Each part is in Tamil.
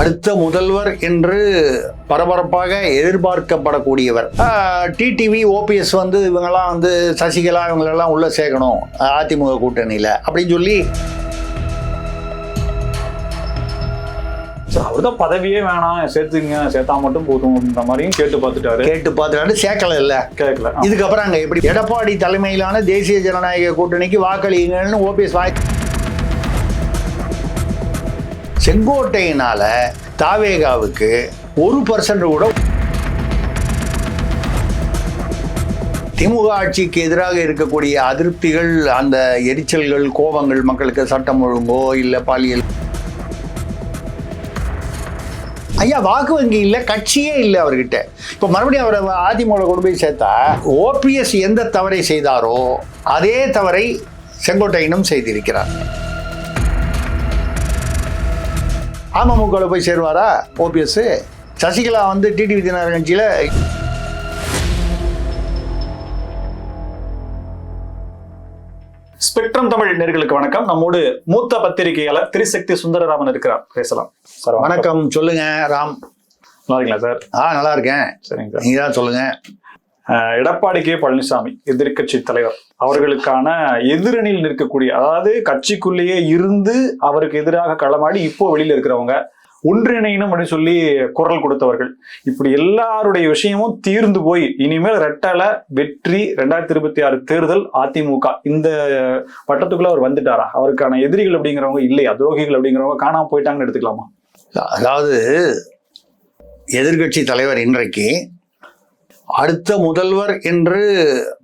அடுத்த முதல்வர் என்று பரபரப்பாக எதிர்பார்க்கப்படக்கூடியவர். டிடிவி ஓபிஎஸ் வந்து இவங்கெல்லாம் வந்து சசிகலா இவங்களெல்லாம் உள்ள சேர்க்கணும் அதிமுக கூட்டணியில் அப்படின்னு சொல்லி அவர் தான் பதவியே வேணாம் சேர்த்துங்க சேர்த்தா மட்டும் போதும் இந்த மாதிரியும் கேட்டு பார்த்துட்டாரு. கேட்டு பார்த்துட்டு சேர்க்கல இல்லை. கேட்கல இதுக்கப்புறம் அங்கே எப்படி எடப்பாடி தலைமையிலான தேசிய ஜனநாயக கூட்டணிக்கு வாக்களிங்கன்னு ஓபிஎஸ் வாய் செங்கோட்டையினால தாவேகாவுக்கு ஒரு பர்சன்ட் கூட திமுக ஆட்சிக்கு எதிராக இருக்கக்கூடிய அதிருப்திகள் அந்த எரிச்சல்கள் கோபங்கள் மக்களுக்கு சட்டம் ஒழுங்கோ இல்லை பாலியல். ஐயா வாக்கு வங்கி இல்லை கட்சியே இல்லை அவர்கிட்ட. இப்போ மறுபடியும் அவரை அதிமுக கொண்டு போய் சேர்த்தா ஓபிஎஸ் எந்த தவறை செய்தாரோ அதே தவறை செங்கோட்டையினும் செய்திருக்கிறார். அமமுக போய் சேருவாரா? ஓபிஎஸ் சசிகலா வந்து டிடிவி தினகரன் கட்சியில் ஸ்பெக்ட்ரம் தமிழ் நேர்களுக்கு வணக்கம். நம்மோடு மூத்த பத்திரிகையாளர் திரிசக்தி சுந்தரராமன் இருக்கிறார். பேசலாம். சார் வணக்கம். சொல்லுங்க ராம். நல்லா இருக்கீங்களா சார்? ஆ நல்லா இருக்கேன். சரிங்க சார். நீங்க தான் சொல்லுங்க. எடப்பாடி கே பழனிசாமி எதிர்க்கட்சி தலைவர். அவர்களுக்கான எதிரணியில் நிற்கக்கூடிய அதாவது கட்சிக்குள்ளேயே இருந்து அவருக்கு எதிராக களமாடி இப்போ வெளியில இருக்கிறவங்க ஒன்றிணையினும் அப்படின்னு சொல்லி குரல் கொடுத்தவர்கள். இப்படி எல்லாருடைய விஷயமும் தீர்ந்து போய் இனிமேல் ரெட்டல வெற்றி ரெண்டாயிரத்தி இருபத்தி ஆறு தேர்தல் அதிமுக இந்த வட்டத்துக்குள்ள அவர் வந்துட்டாரா? அவருக்கான எதிரிகள் அப்படிங்கிறவங்க இல்லையா துரோகிகள் அப்படிங்கிறவங்க காணாம போயிட்டாங்கன்னு எடுத்துக்கலாமா? அதாவது எதிர்க்கட்சி தலைவர் இன்றைக்கு அடுத்த முதல்வர் என்று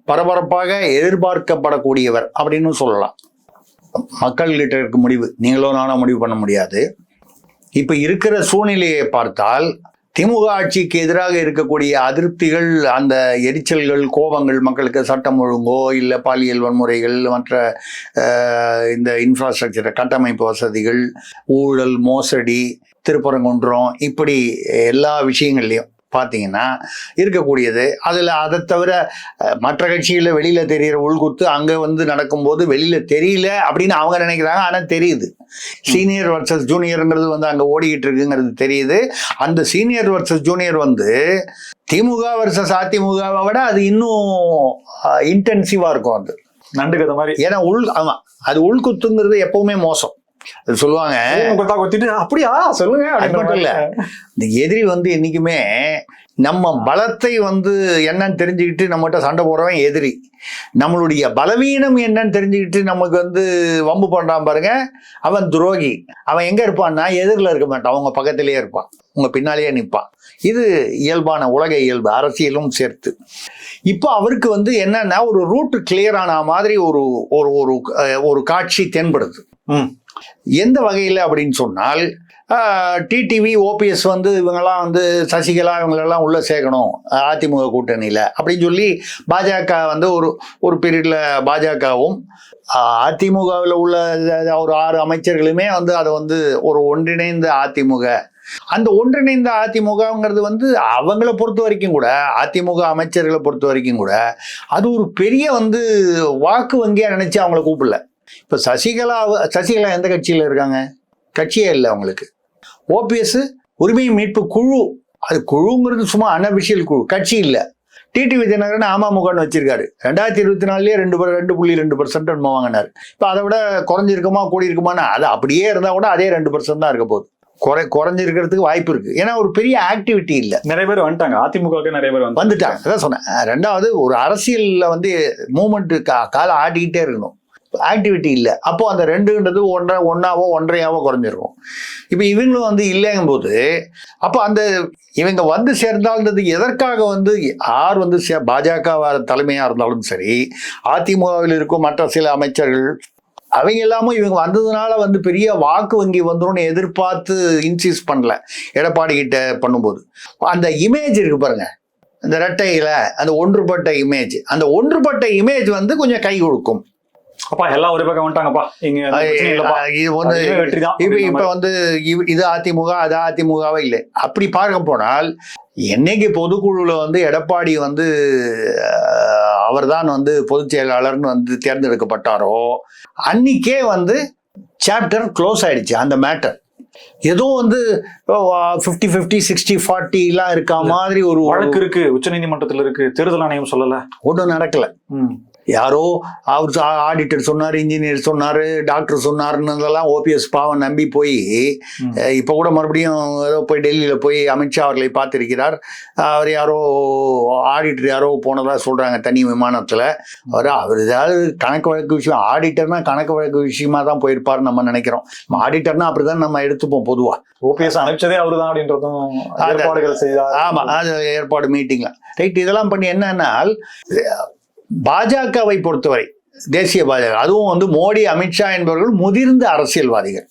பரபரப்பாக எதிர்பார்க்கப்படக்கூடியவர் அப்படின்னு சொல்லலாம். மக்கள்கிட்ட இருக்க முடிவு. நீங்களோ நானோ முடிவு பண்ண முடியாது. இப்போ இருக்கிற சூழ்நிலையை பார்த்தால் திமுக ஆட்சிக்கு எதிராக இருக்கக்கூடிய அதிருப்திகள் அந்த எரிச்சல்கள் கோபங்கள் மக்களுக்கு சட்டம் ஒழுங்கோ இல்லை பாலியல் வன்முறைகள் மற்ற இந்த இன்ஃப்ராஸ்ட்ரக்சர் கட்டமைப்பு வசதிகள் ஊழல் மோசடி திருப்பரங்குன்றம் இப்படி எல்லா விஷயங்கள்லையும் பார்த்தீங்கன்னா இருக்கக்கூடியது. அதில் அதை தவிர மற்ற கட்சிகளில் வெளியில் தெரிகிற உள்குத்து அங்கே வந்து நடக்கும்போது வெளியில் தெரியல அப்படின்னு அவங்க நினைக்கிறாங்க. ஆனால் தெரியுது. சீனியர் வர்சஸ் ஜூனியருங்கிறது வந்து அங்கே ஓடிக்கிட்டு இருக்குங்கிறது தெரியுது. அந்த சீனியர் வர்சஸ் ஜூனியர் வந்து திமுக வர்சஸ் அதிமுகவை விட அது இன்னும் இன்டென்சிவாக இருக்கும் அது. நண்டு கதை மாதிரி. ஏன்னா உள் ஆமாம் அது உள்குத்துங்கிறது எப்பவுமே மோசம். சொல்லுவாங்க. அப்படியா? சொல்லுங்க மட்டும் இல்ல. இந்த எதிரி வந்து என்னைக்குமே நம்ம பலத்தை வந்து என்னன்னு தெரிஞ்சுக்கிட்டு நம்மகிட்ட சண்டை போடுறவன் எதிரி. நம்மளுடைய பலவீனம் என்னன்னு தெரிஞ்சுக்கிட்டு நமக்கு வந்து வம்பு பண்றான் பாருங்க. அவன் துரோகி. அவன் எங்க இருப்பான்னா எதிரில் இருக்க மாட்டான். அவங்க பக்கத்திலேயே இருப்பான். உங்க பின்னாலேயே நிற்பான் இது இயல்பான உலக இயல்பு. அரசியலும் சேர்த்து. இப்போ அவருக்கு வந்து என்னன்னா ஒரு ரூட் கிளியர் ஆன மாதிரி ஒரு ஒரு ஒரு காட்சி தென்படுது. ம். எந்த வகையில் அப்படின்னு சொன்னால் டிடிவி ஓபிஎஸ் வந்து இவங்கெல்லாம் வந்து சசிகலா இவங்களெல்லாம் உள்ள சேர்க்கணும் அதிமுக கூட்டணியில் அப்படின்னு சொல்லி பாஜக வந்து ஒரு ஒரு பீரியடில் பாஜகவும் அதிமுகவில் உள்ள ஒரு ஆறு அமைச்சர்களுமே வந்து அதை வந்து ஒரு ஒன்றிணைந்த அதிமுக. அந்த ஒன்றிணைந்த அதிமுகங்கிறது வந்து அவங்கள பொறுத்த வரைக்கும் கூட அதிமுக அமைச்சர்களை பொறுத்த வரைக்கும் கூட அது ஒரு பெரிய வந்து வாக்கு வங்கியாக நினச்சி அவங்கள கூப்பிடல. இப்போ சசிகலா சசிகலா எந்த கட்சியில் இருக்காங்க? கட்சியே இல்லை அவங்களுக்கு. ஓபிஎஸ் உரிமை மீட்பு குழு. அது குழுங்கிறது சும்மா அனபிஷியல் குழு. கட்சி இல்லை. டிடிவி தினகரன் அமமுகன்னு வச்சிருக்காரு. ரெண்டாயிரத்தி இருபத்தி நாலுலேயே ரெண்டு ரெண்டு புள்ளி ரெண்டு பர்சன்ட் வாங்கினார். இப்போ அதை விட குறைஞ்சிருக்குமா கூடி அது அப்படியே இருந்தால் கூட அதே ரெண்டு பர்சன்ட் தான் இருக்க போகுது. குறை குறைஞ்சிருக்கிறதுக்கு வாய்ப்பு இருக்கு. ஏன்னா ஒரு பெரிய ஆக்டிவிட்டி இல்லை. நிறைய பேர் வந்துட்டாங்க. அதிமுகவுக்கு நிறைய பேர் வந்து வந்துட்டாங்க. அதான் சொன்னேன். ரெண்டாவது ஒரு அரசியலில் வந்து மூமெண்ட் கா காலை ஆட்டிக்கிட்டே இருக்கணும். ஆக்டிவிட்டி இல்லை. அப்போ அந்த ரெண்டுன்றது ஒன்றரை ஒன்றாவோ ஒன்றையாவோ குறைஞ்சிருக்கும். இப்போ இவங்களும் வந்து இல்லைங்கும்போது அப்போ அந்த இவங்க வந்து சேர்ந்தால்ன்றது எதற்காக வந்து யார் வந்து சே பாஜக தலைமையாக இருந்தாலும் சரி அதிமுகவில் இருக்கும் மற்ற சில அமைச்சர்கள் அவங்க எல்லாமும் இவங்க வந்ததுனால வந்து பெரிய வாக்கு வங்கி வந்துரும்னு எதிர்பார்த்து இன்சீஸ் பண்ணல. எடப்பாடி கிட்ட பண்ணும்போது. அந்த இமேஜ் இருக்கு பாருங்க. இந்த ரெட்டையில் அந்த ஒன்றுபட்ட இமேஜ் அந்த ஒன்றுபட்ட இமேஜ் வந்து கொஞ்சம் கை கொடுக்கும். அப்பா எல்லாம் ஒரு பக்கம் வந்துட்டாங்கப்பா. இது வந்து இப்ப இப்ப. வந்து இது அதிமுக அது அதிமுகவே இல்லை அப்படி பார்க்க போனால் என்னைக்கு பொதுக்குழுல வந்து எடப்பாடி வந்து அவர்தான் வந்து பொதுச் செயலாளர்னு வந்து தேர்ந்தெடுக்கப்பட்டாரோ அன்னைக்கே வந்து சாப்டர் க்ளோஸ் ஆயிடுச்சு அந்த மேட்டர் ஏதோ வந்து ஃபிஃப்டி ஃபிஃப்டி சிக்ஸ்டி ஃபார்ட்டி எல்லாம் இருக்கா மாதிரி ஒரு வழக்கு இருக்கு உச்சநீதிமன்றத்துல இருக்கு தேர்தல் ஆணையம் சொல்லல ஒன்றும் நடக்கல. யாரோ அவர் ஆடிட்டர் சொன்னார் இன்ஜினியர் சொன்னார் டாக்டர் சொன்னாருன்னதெல்லாம் ஓபிஎஸ் பாவம் நம்பி போய் இப்போ கூட மறுபடியும் ஏதோ போய் டெல்லியில் போய் அமித்ஷா அவர்களை பார்த்திருக்கிறார். அவர் யாரோ ஆடிட்டர் யாரோ போனதா சொல்கிறாங்க தனி விமானத்தில். அவர் அவர் ஏதாவது கணக்கு வழக்கு விஷயம் ஆடிட்டர்னா கணக்கு வழக்கு விஷயமா தான் போயிருப்பாருன்னு நம்ம நினைக்கிறோம். ஆடிட்டர்னா அப்படி தான் நம்ம எடுத்துப்போம் பொதுவாக ஓபிஎஸ் அனுப்பிச்சதே அவருதான் அப்படின்றதும் அது- ஏற்பாடுகள் செய்தார். ஆமா அது ஏற்பாடு மீட்டிங்ல ரைட் இதெல்லாம் பண்ணி என்னன்னா பாஜகவை பொறுத்தவரை தேசிய பாஜக அதுவும் வந்து மோடி அமித்ஷா என்பவர்கள் முதிர்ந்த அரசியல்வாதிகள்.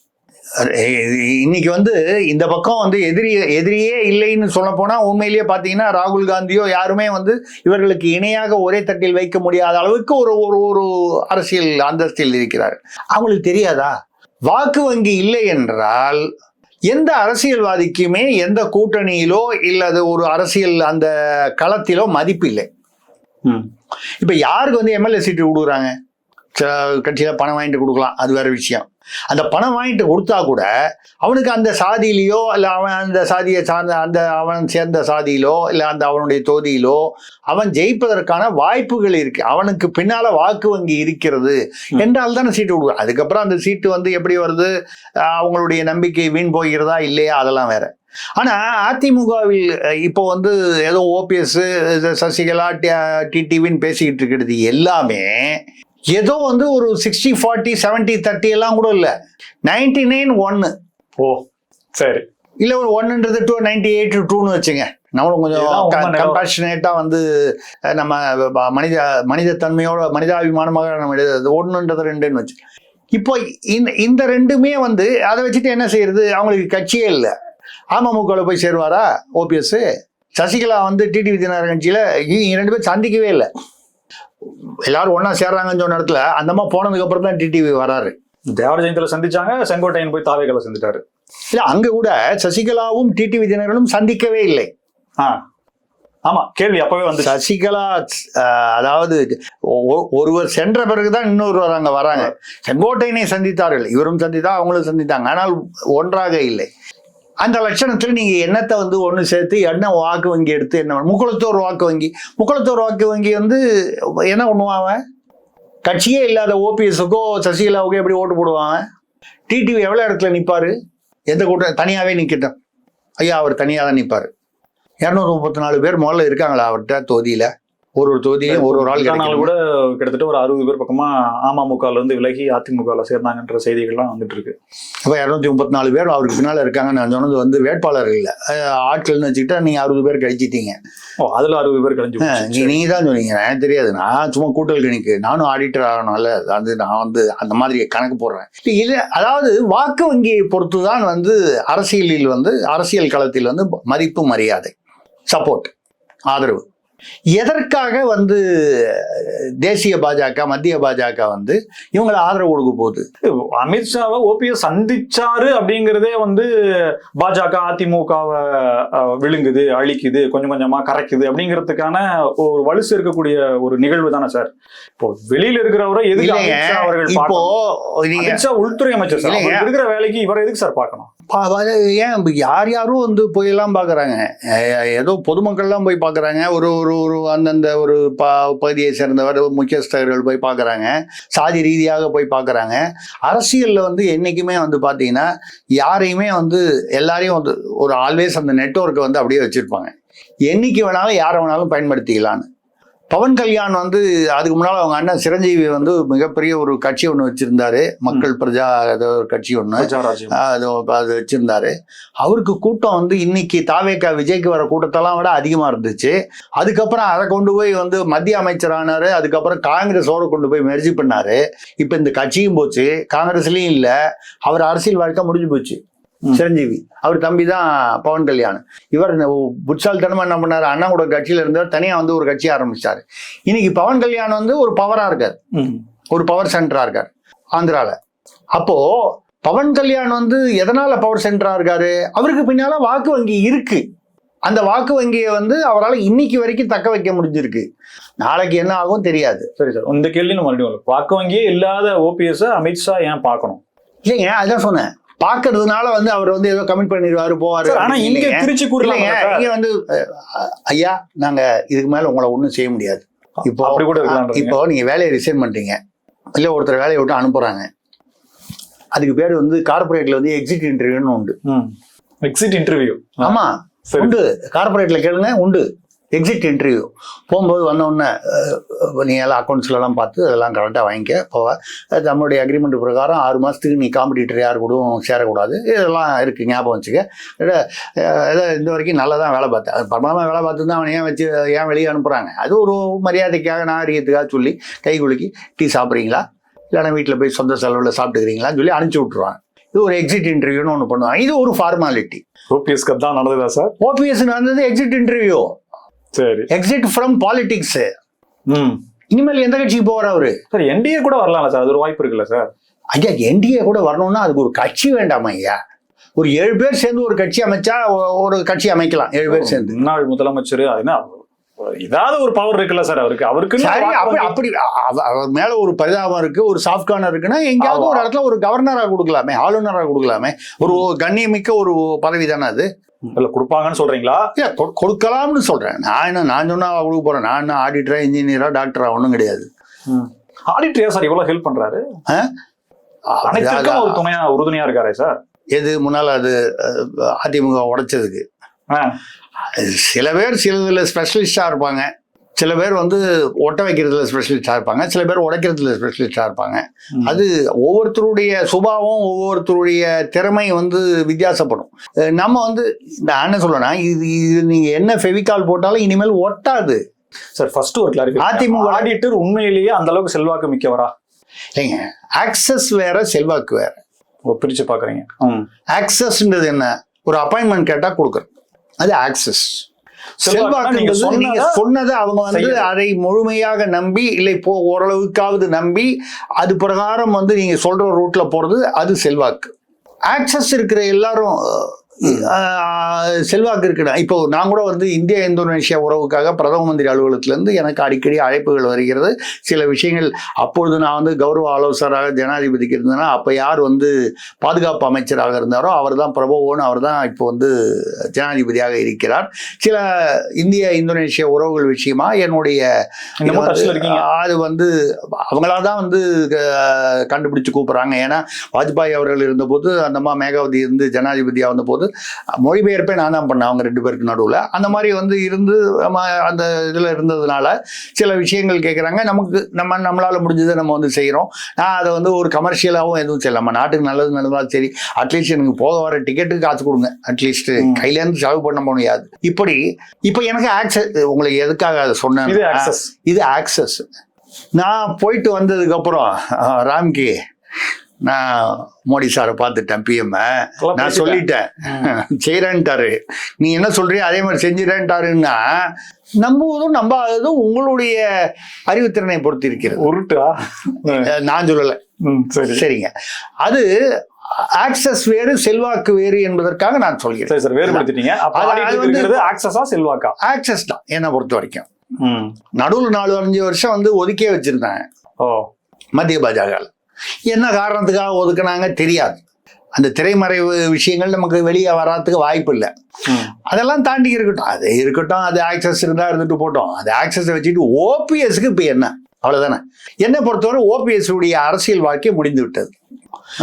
இன்னைக்கு வந்து இந்த பக்கம் வந்து எதிரி எதிரியே இல்லைன்னு சொல்ல போனால் உண்மையிலேயே பார்த்தீங்கன்னா ராகுல் காந்தியோ யாருமே வந்து இவர்களுக்கு இணையாக ஒரே தட்டில் வைக்க முடியாத அளவுக்கு ஒரு ஒரு ஒரு அரசியல் அந்தஸ்தில் இருக்கிறார். அவங்களுக்கு தெரியாதா? வாக்கு வங்கி இல்லை என்றால் எந்த அரசியல்வாதிக்குமே எந்த கூட்டணியிலோ இல்லது ஒரு அரசியல் அந்த களத்திலோ மதிப்பு இல்லை ம். இப்ப யாருக்கு வந்து எம்எல்ஏ சீட்டு கொடுக்குறாங்க? ச- கட்சியில பணம் வாங்கிட்டு கொடுக்கலாம். அது வேற விஷயம். அந்த பணம் வாங்கிட்டு கொடுத்தா கூட அவனுக்கு அந்த சாதியிலையோ இல்ல அவன் அந்த சாதியை சார்ந்த அந்த அவன் சேர்ந்த சாதியிலோ இல்ல அந்த அவனுடைய தொகுதியிலோ அவன் ஜெயிப்பதற்கான வாய்ப்புகள் இருக்கு. அவனுக்கு பின்னால வாக்கு வங்கி இருக்கிறது. என்றால் தானே சீட்டு கொடுக்குறான். அதுக்கப்புறம் அந்த சீட்டு வந்து எப்படி வருது? அவங்களுடைய நம்பிக்கை வீண் போகிறதா இல்லையா? அதெல்லாம் வேற. ஆனா அதிமுகவில் இப்போ வந்து ஏதோ ஓபிஎஸ் சசிகலா டிடிவின்னு பேசிக்கிட்டு இருக்கிறது எல்லாமே ஏதோ வந்து ஒரு சிக்ஸ்டி ஃபார்ட்டி செவன்ட்டி தேர்ட்டி எல்லாம் கூட இல்லை. நைன்டி நைன் ஒன்னு ஓ சரி. இல்ல ஒரு ஒன்னுன்றது டூ நைன்டி எயிட் டூன்னு வச்சுங்க. நம்மளும் கொஞ்சம் நிலவரம். கம்பேஷனேட்டா வந்து நம்ம மனித மனித தன்மையோட மனிதாபிமானமாக நம்ம ஒன்றுன்றது ரெண்டுன்னு வச்சு இப்போ இந்த இந்த ரெண்டுமே வந்து அதை வச்சுட்டு என்ன செய்யறது? அவங்களுக்கு கட்சியே இல்லை. அமமுகவில் போய் சேருவாரா? ஓபிஎஸ் சசிகலா வந்து டிடிவி தினகரன் கட்சியில ரெண்டு பேரும் சந்திக்கவே இல்லை. எல்லாரும் ஒண்ணா சேர்றாங்கன்னு சொன்ன இடத்துல அந்த அம்மா போனதுக்கு அப்புறம் தான் டிடிவி வராரு. தேவர ஜெயந்தில சந்திச்சாங்க செங்கோட்டையன் போய் தாவேகளை சந்திட்டாரு இல்ல அங்க கூட சசிகலாவும் டிடிவி தினகரனும் சந்திக்கவே இல்லை. ஆ. ஆமா கேள்வி அப்பவே வந்து சசிகலா அதாவது ஒருவர் சென்ற பிறகுதான் இன்னொருவர் அங்க வராங்க. செங்கோட்டையனை சந்தித்தார்கள். இவரும் சந்தித்தா அவங்களும் சந்தித்தாங்க. ஆனால் ஒன்றாக இல்லை. அந்த லட்சணத்தில் நீங்கள் எண்ணத்தை வந்து ஒன்று சேர்த்து என்ன வாக்கு வங்கி எடுத்து என்ன பண்ண- முக்குளத்தோர் வாக்கு வங்கி. முக்குளத்தோர் வாக்கு வங்கி வந்து என்ன பண்ணுவாங்க கட்சியே இல்லாத ஓபிஎஸுக்கோ சசிகலாவுக்கோ எப்படி ஓட்டு போடுவாங்க டிடிவி எவ்வளோ இடத்துல நிற்பார் எந்த கூட்டம் தனியாகவே நிற்கட்டும் ஐயா அவர் தனியாக தான் நிற்பார் இரநூறு முப்பத்தி நாலு பேர் முதல்ல இருக்காங்களா அவர்கிட்ட தொகுதியில்? ஒரு ஒரு தொகுதியிலும் ஒரு ஒரு ஆள் கூட கிட்டத்தட்ட ஒரு அறுபது பேர் பக்கமா அமமுகல இருந்து விலகி அதிமுகல சேர்ந்தாங்கன்ற செய்திகள்லாம் வந்துட்டு இருக்கு. அப்ப இரநூத்தி முப்பத்தி நாலு பேர் அவருக்கு பின்னால இருக்காங்க. நான் சொன்னது வந்து வேட்பாளர்கள் இல்ல. ஆட்கள்னு வச்சுக்கிட்டா நீங்க அறுபது பேர் கழிச்சிட்டீங்க. ஓ அதுல அறுபது பேர் கழிஞ்சு. நீ தான் சொன்னீங்க. எனக்கு தெரியாது. நான் சும்மா கூட்டல் கணிக்கு. நானும் ஆடிட்டர் ஆகணும்ல. அது நான் வந்து அந்த மாதிரி கணக்கு போடுறேன். இது அதாவது வாக்கு வங்கியை பொறுத்து தான் வந்து அரசியலில் வந்து அரசியல் களத்தில் வந்து மதிப்பு மரியாதை சப்போர்ட் ஆதரவு. எதற்காக வந்து தேசிய பாஜக மத்திய பாஜக வந்து இவங்களை ஆதரவு கொடுக்க போகுது? அமித்ஷாவை ஓபிஎஸ் சந்திச்சாரு அப்படிங்கறதே வந்து பாஜக அதிமுகவை விழுங்குது அழிக்குது கொஞ்சம் கொஞ்சமா கரைக்குது அப்படிங்கிறதுக்கான ஒரு வலுசு இருக்கக்கூடிய ஒரு நிகழ்வு தானே சார்? இப்போ வெளியில இருக்கிறவரை எதுக்கு அவர்கள் இப்போ அமித்ஷா உள்துறை அமைச்சர் சார். இருக்கிற வேலைக்கு இவரை எதுக்கு சார் பார்க்கணும்? ஏன் யார் யாரும் வந்து போய் எல்லாம் ஏதோ பொதுமக்கள்லாம் போய் பார்க்குறாங்க ஒரு ஒரு ஒரு அந்தந்த ஒரு ப பகுதியை சேர்ந்தவர் முக்கியஸ்தர்கள் போய் பார்க்குறாங்க சாதி ரீதியாக போய் பார்க்குறாங்க அரசியலில் வந்து என்றைக்குமே வந்து பார்த்தீங்கன்னா யாரையுமே வந்து எல்லாரையும் வந்து ஒரு ஆல்வேஸ் அந்த நெட்ஒர்க்கை வந்து அப்படியே வச்சுருப்பாங்க. என்னைக்கு வேணாலும் யாரை வேணாலும் பயன்படுத்திக்கலான்னு பவன் கல்யாண் வந்து அதுக்கு முன்னால் அவங்க அண்ணன் சிரஞ்சீவி வந்து மிகப்பெரிய ஒரு கட்சி ஒன்று வச்சிருந்தாரு. மக்கள் பிரஜா ஏதோ ஒரு கட்சி ஒன்று அது அது வச்சிருந்தாரு. அவருக்கு கூட்டம் வந்து இன்னைக்கு தாவேக்கா விஜய்க்கு வர கூட்டத்தெல்லாம் விட அதிகமா இருந்துச்சு. அதுக்கப்புறம் அதை கொண்டு போய் வந்து மத்திய அமைச்சரானாரு. அதுக்கப்புறம் காங்கிரஸோட கொண்டு போய் மெர்ஜி பண்ணாரு. இப்ப இந்த கட்சியும் போச்சு. காங்கிரஸ்லயும் இல்ல. அவர் அரசியல் வாழ்க்கை முடிஞ்சு போச்சு. சிரஞ்சீவி. அவர் தம்பி தான் பவன் கல்யாண். இவர் புட்சால்தனமா என்ன பண்ணாரு? அண்ணா கூட கட்சியில இருந்தவர் தனியா வந்து ஒரு கட்சி ஆரம்பிச்சாரு. இன்னைக்கு பவன் கல்யாண் வந்து ஒரு பவரா இருக்காரு. ஒரு பவர் சென்டரா இருக்கார் ஆந்திரால. அப்போ பவன் கல்யாண் வந்து எதனால பவர் சென்டரா இருக்காரு? அவருக்கு பின்னால வாக்கு வங்கி இருக்கு. அந்த வாக்கு வங்கியை வந்து அவரால் இன்னைக்கு வரைக்கும் தக்க வைக்க முடிஞ்சிருக்கு. நாளைக்கு என்ன ஆகும் தெரியாது. சரி சார். இந்த கேள்வி மறுபடியும். வாக்கு வங்கியே இல்லாத ஓபிஎஸ் அமித்ஷா ஏன் பார்க்கணும்? இல்லைங்க அதான் சொன்னேன். பாக்குறதுனால வந்து அவர் வந்து ஏதோ கமிட் பண்ணிடுவாரு போவாரு. ஆனா இங்க. திருச்சி கூறலாம் இங்க வந்து ஐயா நாங்க இதுக்கு மேல உங்களை ஒண்ணும் செய்ய முடியாது. இப்போ அப்படி கூட. இப்போ நீங்க வேலையை ரிசைன் பண்றீங்க இல்ல ஒருத்தர் வேலையை விட்டு அனுப்புறாங்க. அதுக்கு பேர் வந்து கார்பரேட்ல வந்து எக்ஸிட் இன்டர்வியூன்னு உண்டு. எக்ஸிட் இன்டர்வியூ ஆமா. உண்டு. கார்பரேட்ல கேளுங்க உண்டு. எக்ஸிட் இன்டர்வியூ போகும்போது வந்த உடனே அஹ், நீ எல்லாம் அக்கௌண்ட்ஸ்ல எல்லாம் பார்த்து அதெல்லாம் கரெக்டாக வாங்கிக்க போவ. அது நம்மளுடைய அக்ரிமெண்ட் பிரகாரம் ஆறு மாசத்துக்கு நீ காம்படிட்டர் யார் கூடவும் சேரக்கூடாது. இதெல்லாம் இருக்கு ஞாபகம் வச்சுக்க. இதை இந்த வரைக்கும் நல்லா தான் வேலை பார்த்தேன். பரமாமல் வேலை பார்த்து தான் அவன் ஏன் வச்சு ஏன் வெளியே அனுப்புறாங்க? அது ஒரு மரியாதைக்காக நாகரிகத்துக்காக சொல்லி கை குலுக்கி டீ சாப்பிட்றீங்களா? இல்லைன்னா வீட்டில் போய் சொந்த செலவில் சாப்பிட்டுக்கிறீங்களான்னு சொல்லி அனுப்பிச்சி விட்ருவாங்க இது ஒரு எக்ஸிட் இன்டர்வியூன்னு ஒன்று பண்ணுவாங்க. இது ஒரு ஃபார்மாலிட்டி ஓபிஎஸ் கப் தான் நடந்ததா சார்? ஓபிஎஸ் வந்தது எக்ஸிட் இன்டர்வியூ சரி. எக்ஸிட் ஃப்ரம் பாலிடிக்ஸ் இனிமேல் எந்த கட்சிக்கு போற அவரு? சார் என்டிஏ கூட வரலாம்ல சார். அது ஒரு வாய்ப்பு இருக்குல்ல சார். ஐயா என்டிஏ கூட வரணும்னா அதுக்கு ஒரு கட்சி வேண்டாமா ஐயா? ஒரு ஏழு பேர் சேர்ந்து ஒரு கட்சி அமைச்சா ஒரு கட்சி அமைக்கலாம். ஏழு பேர் சேர்ந்து. முன்னாள் முதலமைச்சர் அது என்ன ஏதாவது ஒரு பவர் இருக்குல்ல சார் அவருக்கு அவருக்கு அப்படி அப்படி அவ- அவர் மேல ஒரு பரிதாபம் இருக்கு ஒரு சாஃப்ட் கார்னர் இருக்குன்னா எங்கேயாவது. ஒரு இடத்துல ஒரு கவர்னரா கொடுக்கலாமே ஆளுநரா கொடுக்கலாமே. ஒரு கண்ணியமிக்க ஒரு பதவி தானே அது? இல்ல கொடுப்பாங்கன்னு சொல்றீங்களா? இல்ல கொடுக்கலாம்னு சொல்றேன். நான் என்ன நான் சொன்னா கொடுக்க போறேன். நான் என்ன ஆடிட்டரா இன்ஜினியரா டாக்டரா ஒன்றும் கிடையாது. ஆடிட்டர் சார் இவ்வளவு ஹெல்ப் பண்றாரு? ஒரு துணையா உறுதுணையா இருக்காரே சார் எது முன்னால் அது அதிமுக உடைச்சதுக்கு. சில பேர் சிலதுல ஸ்பெஷலிஸ்டாக இருப்பாங்க. சில பேர் வந்து ஒட்ட வைக்கிறதுல ஸ்பெஷலிஸ்டாக இருப்பாங்க. சில பேர் உடைக்கிறதுல ஸ்பெஷலிஸ்டாக இருப்பாங்க. அது ஒவ்வொருத்தருடைய சுபாவம் ஒவ்வொருத்தருடைய திறமை வந்து வித்தியாசப்படும். நம்ம வந்து நான் என்ன சொல்றேன்னா இது இது நீங்க என்ன ஃபெவிகால் போட்டாலும் இனிமேல் ஒட்டாது. சார் ஃபர்ஸ்ட் ஒரு கிளாரிஃபிகேஷன் அதிமுக ஆடிட்டர் உண்மையிலேயே அந்த அளவுக்கு செல்வாக்கு மிக்கவரா? இல்லைங்க ஆக்சஸ் வேற செல்வாக்கு வேற. பாக்குறீங்க. ம். ஆக்சஸ்ன்றது என்ன? ஒரு அப்பாயின்மெண்ட் கேட்டா கொடுக்குறது அது ஆக்சஸ் சொன்னதை அவங்க வந்து. அதை முழுமையாக நம்பி இல்லை இப்போ ஓரளவுக்காவது நம்பி அது பிரகாரம் வந்து நீங்க சொல்ற ரூட்ல போறது அது செல்வாக்கு ஆக்சஸ் இருக்கிற எல்லாரும் செல்வாக்கு இருக்குடா. இப்போ நான் கூட வந்து இந்தியா இந்தோனேஷியா உறவுக்காக பிரதம மந்திரி அலுவலகத்திலேருந்து எனக்கு அடிக்கடி அழைப்புகள் வருகிறது. சில விஷயங்கள் அப்பொழுது நான் வந்து கௌரவ ஆலோசகராக ஜனாதிபதிக்கு இருந்தேன்னா அப்போ யார் வந்து பாதுகாப்பு அமைச்சராக இருந்தாரோ அவர் தான் பிரபோன்னு அவர் தான் இப்போ வந்து ஜனாதிபதியாக இருக்கிறார். சில இந்திய இந்தோனேஷிய உறவுகள் விஷயமா என்னுடைய? அது வந்து அவங்களா தான் வந்து கண்டுபிடிச்சு கூப்பிடுறாங்க. ஏன்னா வாஜ்பாய் அவர்கள் இருந்தபோது அந்த அம்மா மேகாவதி இருந்து ஜனாதிபதியாக வந்தபோது மொழிபெயர்ப்பே நான் தான் பண்ணேன் அவங்க ரெண்டு பேருக்கு நடுவில். அந்த மாதிரி வந்து இருந்து அந்த இதில் இருந்ததுனால சில விஷயங்கள் கேட்குறாங்க நமக்கு நம்ம நம்மளால் முடிஞ்சதை நம்ம வந்து செய்கிறோம் நான் அதை வந்து ஒரு கமர்ஷியலாகவும் எதுவும் செய்யல. நம்ம நாட்டுக்கு நல்லது நடந்தாலும் சரி அட்லீஸ்ட் எனக்கு போக வர டிக்கெட்டுக்கு காசு கொடுங்க. அட்லீஸ்ட். கையிலேருந்து செலவு பண்ண முடியாது. இப்படி இப்போ எனக்கு ஆக்சஸ் உங்களுக்கு எதுக்காக அதை சொன்னேன்? இது ஆக்சஸ் இது ஆக்சஸ் நான் போயிட்டு வந்ததுக்கு அப்புறம் அஹ், ராம்கி நான் மோடி சாரை பார்த்துட்டேன் பிஎம் நான் சொல்லிட்டேன். செய்யறேன்ட்டாரு நீ என்ன சொல்றியோ அதே மாதிரி செஞ்சிடறேன்ட்டாருன்னா நம்புவதும் நம்பாததும் உங்களுடைய அறிவுத்திறனை பொறுத்து இருக்கிறது உருட்டா நான் சொல்லலை. சரிங்க. அது ஆக்சஸ் வேறு செல்வாக்கு வேறு என்பதற்காக நான் சொல்கிறேன். சரி சார் வேறுபடுத்திட்டீங்க. அது- வந்து- ஆக்சஸா செல்வாக்கா? ஆக்சஸ் தான் என்னை பொறுத்த வரைக்கும். நடுவில் நாலு அஞ்சு வருஷம் வந்து ஒதுக்கியே வச்சிருந்தாங்க ஓ. மத்திய பாஜக என்ன காரணத்துக்காக ஒதுக்குனாங்க தெரியாது. அந்த திரைமறைவு விஷயங்கள் நமக்கு வெளியே வராதுக்கு வாய்ப்பு இல்லை. அதெல்லாம் தாண்டி இருக்கட்டும். அது இருக்கட்டும் அது ஆக்சஸ் இருந்தா இருந்துட்டு போட்டோம். அது ஆக்சஸை வச்சுட்டு ஓபிஎஸ்க்கு இப்போ என்ன? அவ்வளவுதானே? என்னை பொறுத்தவரை ஓபிஎஸ் உடைய அரசியல் வாழ்க்கை முடிந்து விட்டது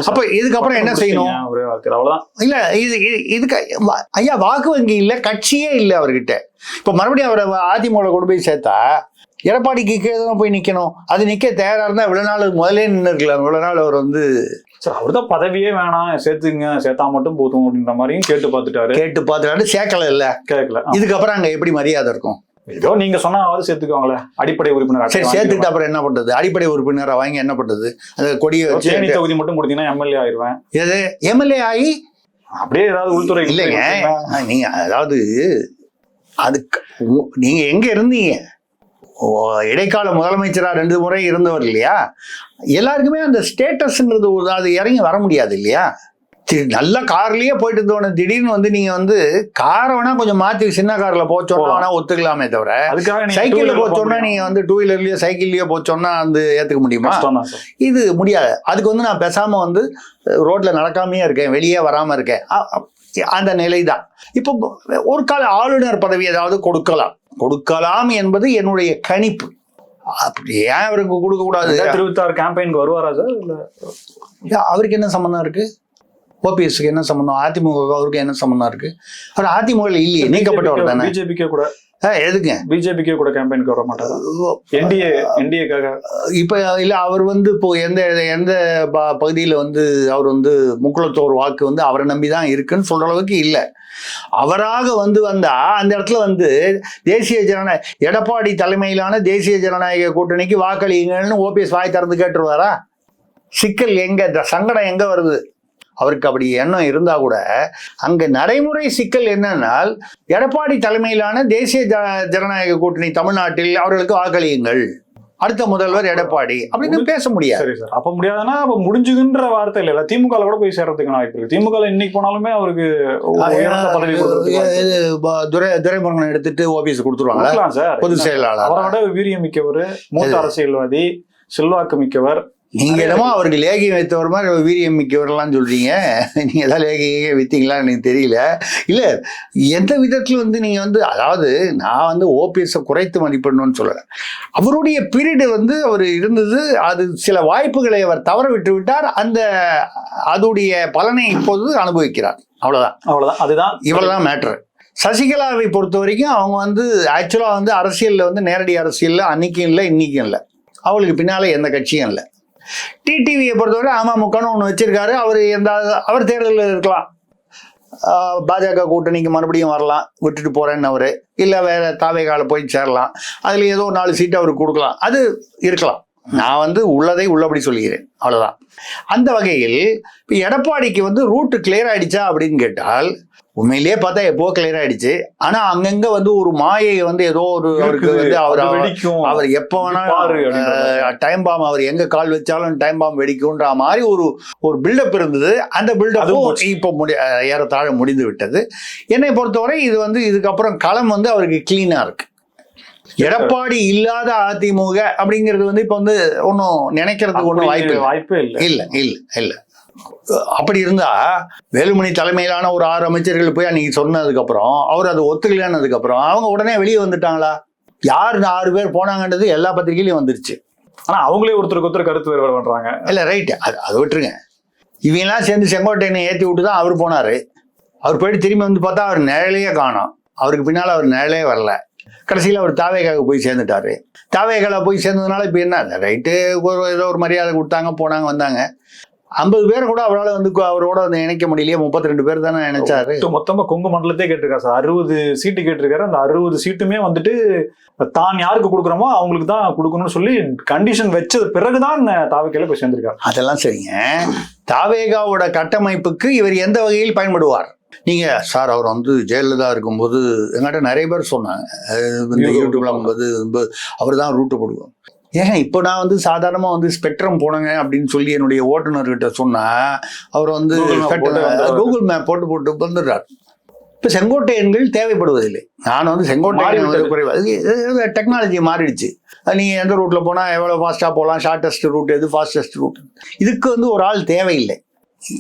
அப்ப இதுக்கப்புறம் என்ன செய்யணும்? இல்ல இது இது- இதுக்கு ஐயா வாக்கு வங்கி இல்ல கட்சியே இல்ல அவர்கிட்ட. இப்ப மறுபடியும் அவரை அதிமுக கொண்டு போய் சேர்த்தா எடப்பாடிக்கு கீழே தான் போய் நிக்கணும். அது நிக்க தயாரா இருந்தா இவ்வளவு நாள் முதல்ல நின்று இருக்கலாம். இவ்வளவு நாள் அவர் வந்து சார் அவர்தான் பதவியே வேணாம். சேர்த்துங்க சேர்த்தா மட்டும் போதும் அப்படின்ற மாதிரியும் கேட்டு பார்த்துட்டாரு. கேட்டு பார்த்துட்டாரு. சேர்க்கல இல்ல. கேட்கல இதுக்கப்புறம் அங்க எப்படி மரியாதை இருக்கும்? ஏதோ நீங்க சொன்னாவது சேர்த்துக்குவாங்களே. அடிப்படை உறுப்பினர் சரி சேர்த்துட்டு அப்புறம் என்ன பண்றது? அடிப்படை உறுப்பினரை வாங்கி என்ன பண்றது? அந்த கொடியை. தேனி வச்சு தொகுதி மட்டும் கொடுத்தீங்கன்னா எம்எல்ஏ ஆயிருவேன். எது? எம்எல்ஏ ஆகி? அப்படியே ஏதாவது உள்துறை இல்லைங்க. நீங்க அதாவது அதுக்கு நீங்க எங்க இருந்தீங்க? இடைக்கால முதலமைச்சரா ரெண்டு முறை இருந்தவர் இல்லையா? எல்லாருக்குமே அந்த ஸ்டேட்டஸ்ன்றது ஒரு அது இறங்கி வர முடியாது இல்லையா? நல்ல கார்லயே போயிட்டு இருந்தவன திடீர்னு வந்து நீங்க வந்து காரை வேணா கொஞ்சம் மாத்தி சின்ன கார்ல போச்சோன்னா போலாம். வேணா ஒத்துக்கலாமே தவிர அதுக்காக சைக்கிள்ல போக போச்சோன்னா முடியுமா? நீங்க வந்து டூ வீலர்லயோ சைக்கிள்லயோ போச்சோன்னா வந்து ஏத்துக்க முடியுமா? இது முடியாது. அதுக்கு வந்து நான் பேசாம வந்து ரோட்ல நடக்காமையே இருக்கேன் வெளியே வராம இருக்கேன். அந்த நிலை தான் இப்போ ஒரு கால ஆளுநர் பதவி ஏதாவது கொடுக்கலாம். கொடுக்கலாம் என்பது என்னுடைய கணிப்பு. அப்படி ஏன் அவருக்கு கொடுக்க கூடாது? ஆறு கேம்பெயினுக்கு வருவாரா சார் அவருக்கு என்ன சம்மந்தம் இருக்கு? ஓபிஎஸ்க்கு என்ன சம்மந்தம் அதிமுக அவருக்கு என்ன சம்மந்தம் இருக்கு? அவர் அதிமுக இல்லையே நீக்கப்பட்டவர் தானே? பிஜேபிக்கே கூட எதுங்க பிஜேபிக்கே கூட கேம்பெயினுக்கு வர மாட்டாரா? என்டிஏ என்டிஏக்காக இப்ப இல்ல அவர் வந்து இப்போ எந்த எந்த ப- பகுதியில வந்து அவர் வந்து முக்குளத்தோர் வாக்கு வந்து அவரை நம்பி தான் இருக்குன்னு சொல்ற அளவுக்கு இல்ல. அவராக வந்து வந்தா அந்த இடத்துல வந்து தேசிய ஜனநாயக எடப்பாடி தலைமையிலான தேசிய ஜனநாயக கூட்டணிக்கு வாக்களியுங்கள்னு ஓபிஎஸ் வாய் திறந்து கேட்டுருவாரா? சிக்கல் எங்க சங்கடம் எங்க வருது? அவருக்கு அப்படி எண்ணம் இருந்தா கூட அங்க நடைமுறை சிக்கல் என்னன்னால் எடப்பாடி தலைமையிலான தேசிய ஜனநாயக கூட்டணி தமிழ்நாட்டில் அவர்களுக்கு வாக்களியுங்கள். அடுத்த முதல்வர் எடப்பாடி அப்படின்னு பேச முடியாது. சரி சார். அப்ப முடியாதுன்னா அப்ப முடிஞ்சுதுன்ற வார்த்தை இல்ல. திமுக கூட போய் சேர்றதுக்கு வாய்ப்பு இருக்கு. திமுக இன்னைக்கு போனாலுமே அவருக்கு பதவி துரை துரைமுருகன் எடுத்துட்டு ஓபிஎஸ் கொடுத்துருவாங்களா? கொடுக்கலாம் சார். பொதுச் செயலாளர்? அவரோட வீரியம் மிக்கவர் மூத்த அரசியல்வாதி செல்வாக்கு மிக்கவர் நீங்க என்னமோ அவருக்கு லேகியம் வைத்தவர் மாதிரி வீரியம் மிக்கவரெல்லாம் சொல்றீங்க? நீங்க ஏதாவது லேகியம் வித்தீங்களா எனக்கு தெரியல. இல்ல எந்த விதத்துல வந்து நீங்க வந்து அதாவது நான் வந்து ஓபிஎஸ் குறைத்து மதிப்பிடணும்னு சொல்லல. அவருடைய பீரியடு வந்து அவர் இருந்தது அது சில வாய்ப்புகளை அவர் தவற விட்டு விட்டார். அந்த அதோடைய பலனை இப்போது அனுபவிக்கிறார். அவ்வளவுதான். அவ்வளவுதான். அதுதான். இவ்வளவுதான் மேட்ரு. சசிகலாவை பொறுத்த வரைக்கும் அவங்க வந்து ஆக்சுவலா வந்து அரசியல்ல வந்து நேரடி அரசியல்ல அன்னைக்கும் இல்லை இன்னைக்கும் இல்லை. அவளுக்கு பின்னால எந்த கட்சியும் இல்லை. டிடிவியை பொறுத்தவரை அமமுகன்னு ஒன்று வச்சிருக்காரு. அவர் எந்த அவர் தேர்தலில் இருக்கலாம். பாஜக கூட்டணிக்கு மறுபடியும் வரலாம். விட்டுட்டு போறேன்னு அவரு. இல்லை வேற தாவேகால போய் சேரலாம். அதுல ஏதோ ஒரு நாலு சீட்டு அவருக்கு கொடுக்கலாம். அது இருக்கலாம். நான் வந்து உள்ளதை உள்ளபடி சொல்கிறேன். அவ்வளோதான் அந்த வகையில் இப்போ எடப்பாடிக்கு வந்து ரூட்டு கிளியர் ஆயிடுச்சா அப்படின்னு கேட்டால் உண்மையிலேயே பார்த்தா எப்போ கிளியர் ஆயிடுச்சு. ஆனா அங்கங்க வந்து ஒரு மாயை வந்து ஏதோ ஒரு அவருக்கு. வந்து அவர் அவர் எப்போ வேணாலும் டைம் பாம் அவர் எங்க கால் வச்சாலும் டைம் பாம் வெடிக்கும்ன்ற மாதிரி ஒரு ஒரு பில்டப் இருந்தது. அந்த போச்சு. இப்போ முடி ஏறத்தாழ முடிந்து விட்டது. என்னை பொறுத்தவரை இது வந்து இதுக்கப்புறம் களம் வந்து அவருக்கு கிளீனா இருக்கு. எடப்பாடி இல்லாத அதிமுக அப்படிங்கிறது வந்து இப்போ வந்து ஒன்றும் நினைக்கிறதுக்கு ஒன்றும் வாய்ப்பு வாய்ப்பே இல்ல. இல்ல இல்ல இல்ல. அப்படி இருந்தா வேலுமணி தலைமையிலான ஒரு ஆறு அமைச்சர்கள் போய் அன்னைக்கு சொன்னதுக்கு அப்புறம் அவர் அதை ஒத்துக்கலையானதுக்கு அப்புறம் அவங்க உடனே வெளியே வந்துட்டாங்களா? யார் இந்த ஆறு பேர் போனாங்கன்றது எல்லா பத்திரிகையிலையும் வந்துருச்சு. ஆனா அவங்களே ஒருத்தருக்கு ஒருத்தர் கருத்து வேறுபாடு பண்றாங்க. இல்ல ரைட் அது அதை விட்டுருங்க. இவங்கெல்லாம் சேர்ந்து செங்கோட்டையனை ஏற்றி விட்டு தான் அவர் போனாரு. அவர் போயிட்டு திரும்பி வந்து பார்த்தா அவர் நிழலையே காணோம். அவருக்கு பின்னால அவர் நிழலே வரல. கடைசியில் அவர் தாவேகாவுக்கு போய் சேர்ந்துட்டாரு. தாவேகால போய் சேர்ந்ததுனால இப்போ என்ன? ரைட்டு ஒரு ஏதோ ஒரு மரியாதை கொடுத்தாங்க போனாங்க வந்தாங்க. ஐம்பது பேர் கூட அவரால் வந்து அவரோட வந்து இணைக்க முடியலையே. முப்பத்தி ரெண்டு பேர் தானே நினைச்சாரு மொத்த- மொத்தமா கொங்கு மண்டலத்தையே கேட்டிருக்காரு சார். அறுபது சீட்டு கேட்டிருக்காரு. அந்த அறுபது சீட்டுமே வந்துட்டு தான் யாருக்கு கொடுக்குறோமோ அவங்களுக்கு தான் கொடுக்கணும்னு சொல்லி கண்டிஷன் வச்சது பிறகுதான் தாவக்கையில போய் சேர்ந்திருக்காரு. அதெல்லாம் சரிங்க. தாவேகாவோட கட்டமைப்புக்கு இவர் எந்த வகையில் பயன்படுவார்? நீங்க சார் அவர் வந்து ஜெயலலிதா இருக்கும்போது எங்கிட்ட நிறைய பேர் சொன்னாங்க. இந்த வந்து அவர் தான் ரூட்டு போடுவோம். ஏங்க இப்போ நான் வந்து சாதாரணமா வந்து ஸ்பெக்ட்ரம் போனங்க அப்படின்னு சொல்லி என்னுடைய ஓட்டுநர்கிட்ட சொன்னா அவர் வந்து. கூகுள் மேப் போட்டு போட்டு வந்துடுறார். இப்போ செங்கோட்டையன்கள் தேவைப்படுவதில்லை. நான் வந்து செங்கோட்டையன் வந்து மாறிவிட்டது. குறைவா டெக்னாலஜி மாறிடுச்சு. அது நீங்க எந்த ரூட்ல போனா எவ்வளவு ஃபாஸ்டா போகலாம் ஷார்ட்டஸ்ட் ரூட் எது ஃபாஸ்டஸ்ட் ரூட் இதுக்கு வந்து ஒரு ஆள் தேவையில்லை.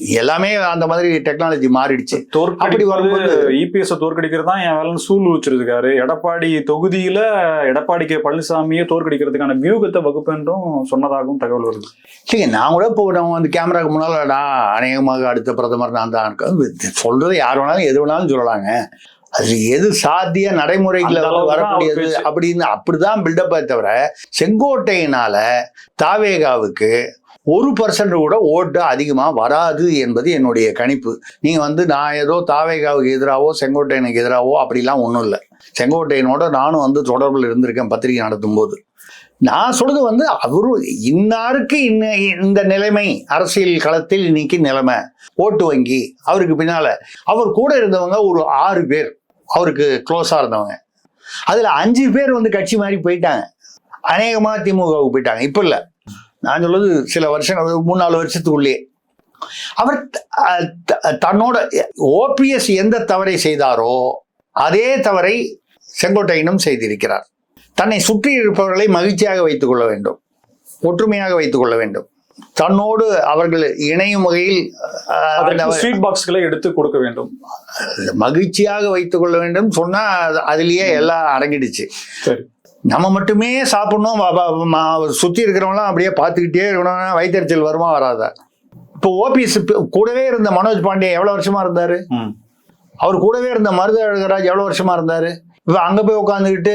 எல்லாமே அந்த மாதிரி டெக்னாலஜி மாறிடுச்சு. அப்படி வரும்போது- இபிஎஸ் தோற்கடிக்கிறது தான் என் வேலைன்னு சூழ் வச்சிருக்காரு. எடப்பாடி தொகுதியில எடப்பாடி கே பழனிசாமியை தோற்கடிக்கிறதுக்கான வியூகத்தை வகுப்பென்றும் சொன்னதாகவும் தகவல் வருது. சரிங்க நான் கூட இப்போ நம்ம வந்து கேமராக்கு முன்னால நான் அநேகமாக அடுத்த பிரதமர் நான் தான். இருக்கேன் சொல்றது யார் வேணாலும் எது வேணாலும் சொல்லலாங்க. அது எது சாத்திய நடைமுறைகளை வரக்கூடியது. அப்படின்னு அப்படிதான் பில்டப்பே தவிர செங்கோட்டையினால தாவேகாவுக்கு ஒரு பர்சன்ட் கூட ஓட்டு அதிகமாக வராது என்பது என்னுடைய கணிப்பு. நீங்கள் வந்து நான் ஏதோ தாவேகாவுக்கு எதிராகவோ செங்கோட்டையனுக்கு எதிராகவோ அப்படிலாம் ஒன்றும் இல்லை. செங்கோட்டையனோட நானும் வந்து தொடர்பில் இருந்திருக்கேன் பத்திரிகை நடத்தும் போது நான் சொல்றது வந்து அவரு இன்னாருக்கு இன்ன இந்த நிலைமை அரசியல் களத்தில் இன்னைக்கு நிலைமை. ஓட்டு வங்கி அவருக்கு பின்னால. அவர் கூட இருந்தவங்க ஒரு ஆறு பேர். அவருக்கு க்ளோஸா இருந்தவங்க. அதுல அஞ்சு பேர் வந்து கட்சி மாதிரி போயிட்டாங்க. அநேகமா திமுகவுக்கு போயிட்டாங்க. இப்ப இல்லை. நான் சொல்றது சில வருஷம் மூணு நாலு வருஷத்துக்குள்ளே. அவர் தன்னோட ஓபிஎஸ் எந்த தவறை செய்தாரோ அதே தவறை செங்கோட்டையனும் செய்திருக்கிறார். தன்னை சுற்றி இருப்பவர்களை மகிழ்ச்சியாக வைத்துக் கொள்ள வேண்டும். ஒற்றுமையாக வைத்துக் கொள்ள வேண்டும். தன்னோடு அவர்கள் இணையும் வகையில் ஸ்வீட் பாக்ஸ்களை எடுத்து கொடுக்க வேண்டும். மகிழ்ச்சியாக வைத்துக் கொள்ள வேண்டும். சொன்னா அது- அதுலயே எல்லாம் அடங்கிடுச்சு. நம்ம மட்டுமே சாப்பிடணும். சுத்தி இருக்கிறவங்களாம் அப்படியே பார்த்துக்கிட்டே இருக்கணும். வயிற்றுச்சல் வருமா வராதா? இப்போ ஓபிஎஸ் கூடவே இருந்த மனோஜ் பாண்டே எவ்வளவு வருஷமா இருந்தாரு. அவர் கூடவே இருந்த மருத அழகராஜ் எவ்வளவு வருஷமா இருந்தாரு? இப்ப அங்க போய் உட்காந்துக்கிட்டு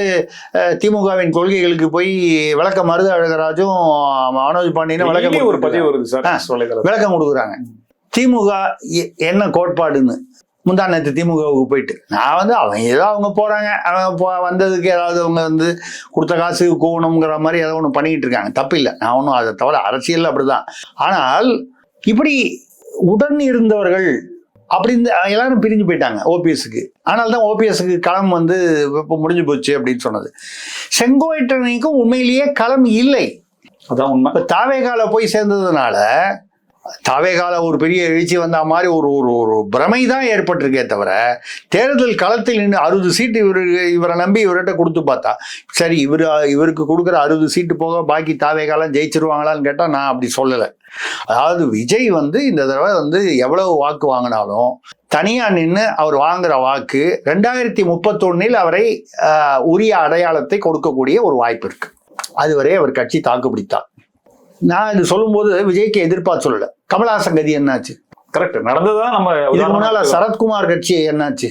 திமுகவின் கொள்கைகளுக்கு போய் விளக்க மருத அழகராஜும் மனோஜ் பாண்டியனும் விளக்கம் ஒரு பதிவு வருது சார். விளக்கம் கொடுக்குறாங்க. திமுக என்ன கோட்பாடுன்னு? முந்தா நேற்று திமுகவுக்கு போயிட்டு. நான் வந்து அவங்க ஏதோ அவங்க போறாங்க. அவங்க போ- வந்ததுக்கு ஏதாவது அவங்க வந்து கொடுத்த காசு கூவணுங்கிற மாதிரி ஏதோ ஒன்று பண்ணிக்கிட்டு இருக்காங்க. தப்பு இல்லை. நான் ஒன்றும் அதை தவிர அரசியல் அப்படிதான். ஆனால் இப்படி உடன் இருந்தவர்கள் அப்படின்னு எல்லாரும் பிரிஞ்சு போயிட்டாங்க ஓபிஎஸ்க்கு ஆனால் தான் ஓபிஎஸ்க்கு களம் வந்து இப்போ முடிஞ்சு போச்சு அப்படின்னு சொன்னது. செங்கோட்டையனுக்கும் உண்மையிலேயே களம் இல்லை. அதான் உண்மை. இப்ப தாவேகால போய் சேர்ந்ததுனால தாவேகால ஒரு பெரிய எழுச்சி வந்த மாதிரி ஒரு ஒரு ஒரு பிரமை தான் ஏற்பட்டிருக்கே தவிர தேர்தல் களத்தில் நின்று அறுபது சீட்டு இவரு இவரை நம்பி இவர்கிட்ட கொடுத்து பார்த்தா சரி இவர் இவருக்கு கொடுக்குற அறுபது சீட்டு போக பாக்கி தாவேகாலம் ஜெயிச்சிருவாங்களான்னு கேட்டால் நான் அப்படி சொல்லலை. அதாவது விஜய் வந்து இந்த தடவை வந்து எவ்வளவு வாக்கு வாங்கினாலும் தனியாக நின்று அவர் வாங்குற வாக்கு ரெண்டாயிரத்தி முப்பத்தொன்னில் அவரை உரிய அடையாளத்தை கொடுக்கக்கூடிய ஒரு வாய்ப்பு இருக்கு. அதுவரை அவர் கட்சி தாக்கு பிடித்தார். நான் இது சொல்லும்போது விஜய்க்கு எதிர்பார்த்து சொல்லல. கமலஹாசன் கதி என்னாச்சு? கரெக்ட் நடந்ததுதான் நம்ம இதுக்கு முன்னால சரத்குமார் கட்சி என்னாச்சு.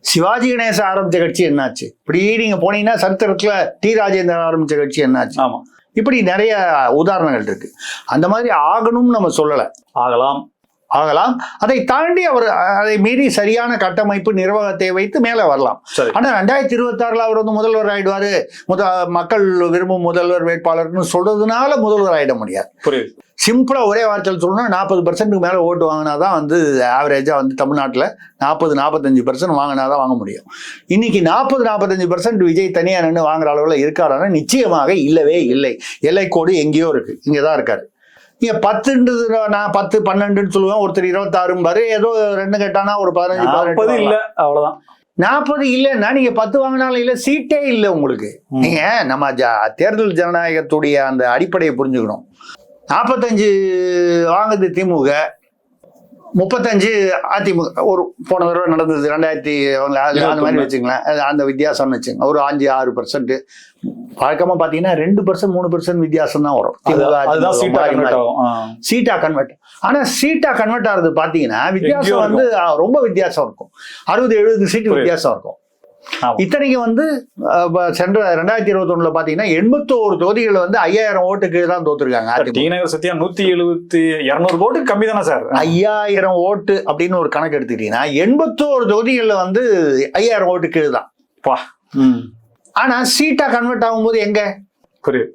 சிவாஜி கணேசன் ஆரம்பிச்ச கட்சி என்னாச்சு? இப்படி நீங்க போனீங்கன்னா சரித்திரத்துல டி ராஜேந்திரன் ஆரம்பிச்ச கட்சி என்னாச்சு? ஆமா. இப்படி நிறைய உதாரணங்கள் இருக்கு. அந்த மாதிரி ஆகணும்னு நம்ம சொல்லல. ஆகலாம். ஆகலாம். அதை தாண்டி அவர் அதை மீறி சரியான கட்டமைப்பு நிர்வாகத்தை வைத்து மேலே வரலாம். சரி. ஆனா ரெண்டாயிரத்தி இருபத்தி ஆறுல அவர் வந்து முதல்வர் ஆயிடுவாரு. முத மக்கள் விரும்பும் முதல்வர் வேட்பாளர்னு சொல்றதுனால முதல்வர் ஆயிட முடியாது. புரியுது. சிம்பிளா ஒரே வார்த்தையில் சொல்லணும்னா நாற்பது பர்சன்ட்டுக்கு மேல ஓட்டு வாங்கினாதான் வந்து ஆவரேஜா வந்து தமிழ்நாட்டில் நாற்பது நாற்பத்தஞ்சு பர்சன்ட் வாங்கினாதான் வாங்க முடியும். இன்னைக்கு நாற்பது நாற்பத்தஞ்சு பர்சன்ட் விஜய் தனியா நின்று வாங்குற அளவில் இருக்காரானா நிச்சயமாக இல்லவே இல்லை. எல்லைக்கோடு எங்கேயோ இருக்கு. இங்கே தான் இருக்காரு. இங்க பத்துன்றது நான் பத்து பன்னெண்டுன்னு சொல்லுவேன். ஒருத்தர் இருபத்தாறும் பாரு. ஏதோ ரெண்டு கட்டானா ஒரு பதினஞ்சு பதினெட்டு இல்ல அவ்வளவுதான். நாற்பது இல்லைன்னா நீங்க பத்து வாங்கினாலும் இல்லை சீட்டே இல்லை உங்களுக்கு. நீங்க நம்ம ஜ- தேர்தல் ஜனநாயகத்துடைய அந்த அடிப்படையை புரிஞ்சுக்கணும். நாற்பத்தஞ்சு வாங்குது திமுக. முப்பத்தஞ்சு அதிமுக ஒரு போன தடவை நடந்தது ரெண்டாயிரத்தி அந்த மாதிரி வச்சுங்களேன். அந்த வித்தியாசம்னு வச்சுங்க. ஒரு அஞ்சு ஆறு பர்சன்ட் வழக்கமா பாத்தீங்கன்னா ரெண்டு பர்சன்ட் மூணு பர்சன்ட் வித்தியாசம் தான் வரும். சீட்டா கன்வெர்ட். சீட்டா ஆனா சீட்டா கன்வெர்ட் ஆகுறது பாத்தீங்கன்னா வித்தியாசம் வந்து ரொம்ப வித்தியாசம் இருக்கும். அறுபது எழுபது சீட்டு. வித்தியாசம் இருக்கும். இத்தனைக்கு வந்து சென்ற ரெண்டாயிரத்தி இருபத்தி ஒண்ணுல பாத்தீங்கன்னா எண்பத்தோரு தொகுதிகள் வந்து ஐயாயிரம் ஓட்டுக்கு தான் தோத்துருக்காங்க டி. நகர் சத்யா நூத்தி எழுபத்தி இருநூறு கோடி கம்மி தானே சார் ஐயாயிரம் ஓட்டு அப்படின்னு ஒரு கணக்கு எடுத்துக்கிட்டீங்கன்னா எண்பத்தோரு தொகுதிகள்ல வந்து ஐயாயிரம் ஓட்டு கீழ் தான். ஆனா சீட்டா கன்வெர்ட் ஆகும்போது எங்க? புரியுது.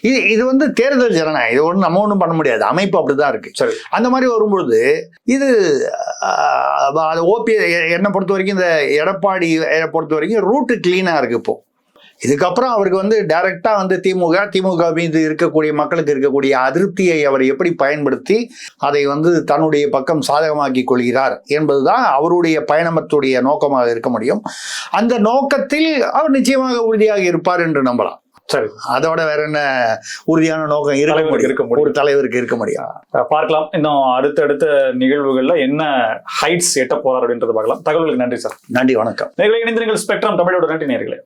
இது இது வந்து தேர்தல் ஜனநாயகம். இது ஒன்றும் நம்ம ஒன்றும் பண்ண முடியாது. அமைப்பு அப்படிதான் இருக்கு. சரி. அந்த மாதிரி வரும்பொழுது இது ஓபி என்னை பொறுத்த வரைக்கும் இந்த எடப்பாடி பொறுத்த வரைக்கும் ரூட்டு கிளீனா இருக்கு இப்போ. இதுக்கப்புறம் அவருக்கு வந்து டைரக்டா வந்து திமுக திமுக மீது இருக்கக்கூடிய மக்களுக்கு இருக்கக்கூடிய அதிருப்தியை அவர் எப்படி பயன்படுத்தி அதை வந்து தன்னுடைய பக்கம் சாதகமாக்கி கொள்கிறார் என்பதுதான் அவருடைய பயணமத்துடைய நோக்கமாக இருக்க முடியும். அந்த நோக்கத்தில் அவர் நிச்சயமாக உறுதியாக இருப்பார் என்று நம்பலாம். சரி. அதோட வேற என்ன உறுதியான நோக்கம் இருக்க இருக்க முடியும். ஒரு தலைவருக்கு இருக்க முடியும். பார்க்கலாம். இன்னும் அடுத்தடுத்த நிகழ்வுகள்ல என்ன ஹைட்ஸ் எட்ட போறார் அப்படின்றத பார்க்கலாம். தகவலுக்கு நன்றி சார் நன்றி வணக்கம். நேர்களை இணைந்திருங்கள். ஸ்பெக்ட்ரம் தமிழோட நன்றி நேர்களே